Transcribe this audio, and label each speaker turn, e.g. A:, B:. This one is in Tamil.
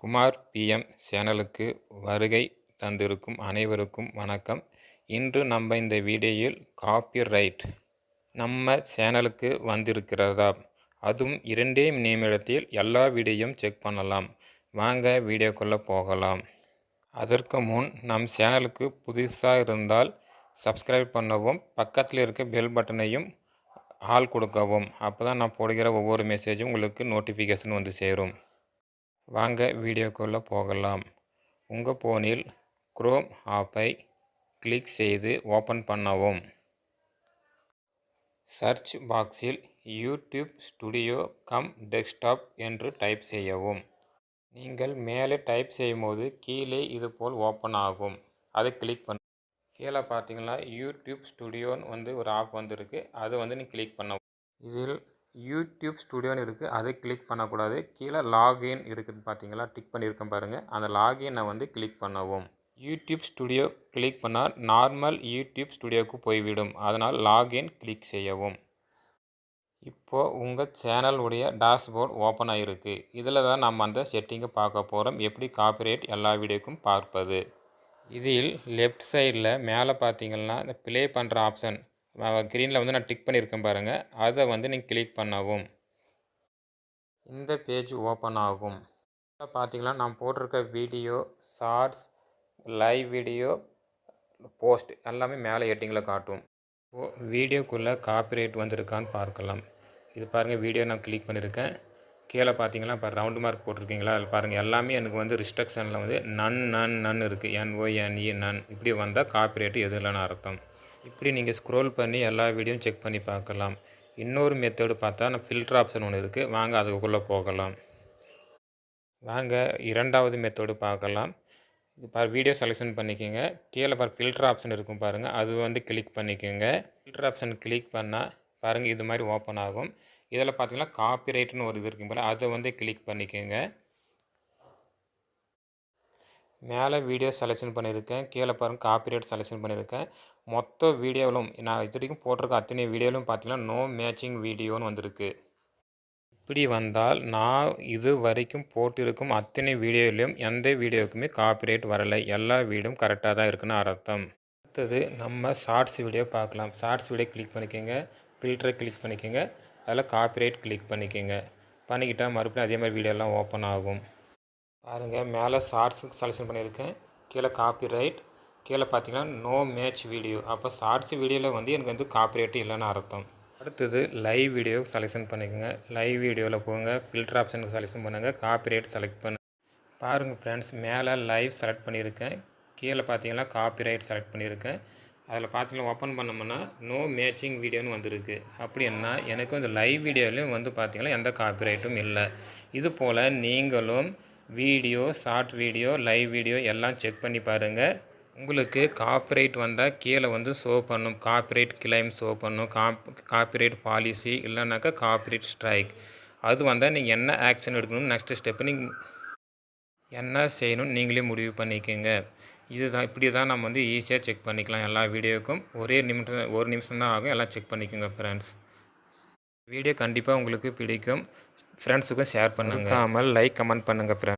A: குமார் பிஎம் சேனலுக்கு வருகை தந்திருக்கும் அனைவருக்கும் வணக்கம். இன்று நம்ம இந்த வீடியோவில் காப்பிரைட் நம்ம சேனலுக்கு வந்திருக்கிறதா? அதுவும் இரண்டே நிமிடத்தில் எல்லா வீடியோயும் செக் பண்ணலாம். வாங்க வீடியோக்குள்ளே போகலாம். அதற்கு முன் நம் சேனலுக்கு புதுசாக இருந்தால் சப்ஸ்கிரைப் பண்ணவும் பக்கத்தில் இருக்க பெல் பட்டனையும் ஆள் கொடுக்கவும். அப்போ தான் நான் போடுகிற ஒவ்வொரு மெசேஜும் உங்களுக்கு நோட்டிஃபிகேஷன் வந்து சேரும். வாங்க வீடியோக்குள்ளே போகலாம். உங்கள் ஃபோனில் குரோம் ஆப்பை கிளிக் செய்து ஓப்பன் பண்ணவும். சர்ச் பாக்ஸில் யூடியூப் ஸ்டுடியோ கம் டெஸ்க்டாப் என்று டைப் செய்யவும். நீங்கள் மேலே டைப் செய்யும்போது கீழே இது போல் ஓப்பன் ஆகும். அதை கிளிக் பண்ண கீழே பார்த்தீங்கன்னா யூடியூப் ஸ்டுடியோன்னு வந்து ஒரு ஆப் வந்துருக்கு. அது வந்து நீ கிளிக் பண்ண இதில் யூடியூப் ஸ்டுடியோன்னு இருக்குது அதை கிளிக் பண்ணக்கூடாது. கீழே லாகின் இருக்குதுன்னு பார்த்தீங்களா? டிக் பண்ணியிருக்கேன் பாருங்கள் அந்த லாகினை வந்து கிளிக் பண்ணவும். யூடியூப் ஸ்டுடியோ கிளிக் பண்ணால் நார்மல் யூடியூப் ஸ்டுடியோவுக்கு போய்விடும். அதனால் லாகின் கிளிக் செய்யவும். இப்போது உங்கள் சேனலுடைய டேஷ்போர்ட் ஓப்பன் ஆகிருக்கு இதில் தான் நம்ம அந்த செட்டிங்கை பார்க்க போகிறோம் எப்படி காப்பிரைட் எல்லா வீடியோக்கும் பார்ப்பது? இதில் லெஃப்ட் சைடில் மேலே பார்த்தீங்கன்னா இந்த ப்ளே பண்ணுற ஆப்ஷன் க்ரீனில் வந்து நான் டிக் பண்ணியிருக்கேன் பாருங்கள் அதை வந்து நீங்கள் கிளிக் பண்ணவும். இந்த பேஜ் ஓப்பன் ஆகும். பார்த்தீங்கன்னா நான் போட்டிருக்க video shorts live video post எல்லாமே மேலே எட்டிங்கில் காட்டும். வீடியோக்குள்ளே காப்பிரைட் வந்திருக்கான்னு பார்க்கலாம். இது பாருங்கள் வீடியோ நான் கிளிக் பண்ணியிருக்கேன். கீழே பார்த்தீங்கன்னா இப்போ ரவுண்டு மார்க் போட்டிருக்கீங்களா? அதில் பாருங்கள் எல்லாமே எனக்கு வந்து ரிஸ்ட்ரிக்ஷனில் வந்து நன் நன் நன் இருக்குது என்ஓஎன்இ நன் இப்படி வந்தால் காப்பிரைட்டு எது இல்லைன்னு அர்த்தம். இப்படி நீங்கள் ஸ்க்ரோல் பண்ணி எல்லா வீடியோவும் செக் பண்ணி பார்க்கலாம். இன்னொரு மெத்தடு பார்த்தா நான் ஃபில்டர் ஆப்ஷன் ஒன்று இருக்குது வாங்க அதுக்குள்ளே போகலாம். வாங்க இரண்டாவது மெத்தடு பார்க்கலாம். பார் வீடியோ செலெக்ஷன் பண்ணிக்கோங்க. கீழே பார் ஃபில்டர் ஆப்ஷன் இருக்கும் பாருங்கள் அது வந்து கிளிக் பண்ணிக்கோங்க. ஃபில்டர் ஆப்ஷன் கிளிக் பண்ணால் பாருங்கள் இது மாதிரி ஓப்பன் ஆகும். இதில் பார்த்தீங்கன்னா காப்பிரைட்னு ஒரு இது இருக்கும் பாருங்கள் அதை வந்து கிளிக் பண்ணிக்கோங்க. மேலே வீடியோ செலெக்ஷன் பண்ணியிருக்கேன். கீழே பாருங்கள் காப்பிரைட் செலெக்ஷன் பண்ணியிருக்கேன். மொத்த வீடியோவிலும் நான் இது வரைக்கும் போட்டிருக்க அத்தனை வீடியோவிலும் பார்த்தீங்கன்னா நோ மேட்சிங் வீடியோன்னு வந்திருக்கு. இப்படி வந்தால் நான் இது வரைக்கும் போட்டிருக்கும் அத்தனை வீடியோலையும் எந்த வீடியோவுக்குமே காப்பிரைட் வரலை. எல்லா வீடும் கரெக்டாக தான் இருக்குன்னு அர்த்தம். அடுத்தது நம்ம ஷார்ட்ஸ் வீடியோ பார்க்கலாம். ஷார்ட்ஸ் வீடியோ கிளிக் பண்ணிக்கோங்க. ஃபில்டரை கிளிக் பண்ணிக்கோங்க. அதில் காப்பிரைட் கிளிக் பண்ணிக்கோங்க. பண்ணிக்கிட்டால் மறுபடியும் அதே மாதிரி வீடியோலாம் ஓப்பன் ஆகும். பாருங்கள் மேலே ஷார்ட்ஸ் செலெக்ஷன் பண்ணியிருக்கேன். கீழே காப்பி ரைட் கீழே பார்த்தீங்கன்னா நோ மேட்ச் வீடியோ அப்போ ஷார்ட்ஸ் வீடியோவில் வந்து எனக்கு வந்து காப்பிரைட் இல்லைன்னு அர்த்தம். அடுத்தது லைவ் வீடியோ செலெக்ஷன் பண்ணிக்கோங்க. லைவ் வீடியோவில் போங்க. ஃபில்டர் ஆப்ஷனுக்கு செலெக்ஷன் பண்ணுங்கள் காப்பிரைட் செலக்ட் பண்ணு. பாருங்கள் ஃப்ரெண்ட்ஸ் மேலே லைவ் செலக்ட் பண்ணியிருக்கேன். கீழே பார்த்தீங்கன்னா காப்பிரைட் செலக்ட் பண்ணியிருக்கேன். அதில் பார்த்தீங்கன்னா ஓப்பன் பண்ணோம்னா நோ மேட்சிங் வீடியோன்னு வந்திருக்கு. அப்படின்னா எனக்கு வந்து லைவ் வீடியோலையும் வந்து பார்த்திங்கன்னா எந்த காப்பிரைட்டும் இல்லை. இது போல் நீங்களும் video short video live video எல்லாம் செக் பண்ணி பாருங்கள் உங்களுக்கு காப்பிரைட் வந்தால் கீழே வந்து ஷோ பண்ணும். காப்பிரைட் கிளைம் ஷோ பண்ணும். காப் காப்பிரைட் பாலிசி இல்லைனாக்கா காப்பிரைட் ஸ்ட்ரைக் அது வந்தால் நீங்கள் என்ன ஆக்ஷன் எடுக்கணும் நெக்ஸ்ட் ஸ்டெப்பு நீங்கள் என்ன செய்யணும்னு நீங்களே முடிவு பண்ணிக்கோங்க. இதுதான் இப்படி தான் நம்ம வந்து ஈஸியாக செக் பண்ணிக்கலாம் எல்லா வீடியோவுக்கும். ஒரே நிமிஷம் ஒரு நிமிஷம் தான் ஆகும். எல்லாம் செக் பண்ணிக்கோங்க ஃப்ரெண்ட்ஸ் வீடியோ கண்டிப்பாக உங்களுக்கு பிடிக்கும். ஃப்ரெண்ட்ஸுக்கும் ஷேர் பண்ணுங்கள் லைக் கமெண்ட் பண்ணுங்கள் ஃப்ரெண்ட்ஸ்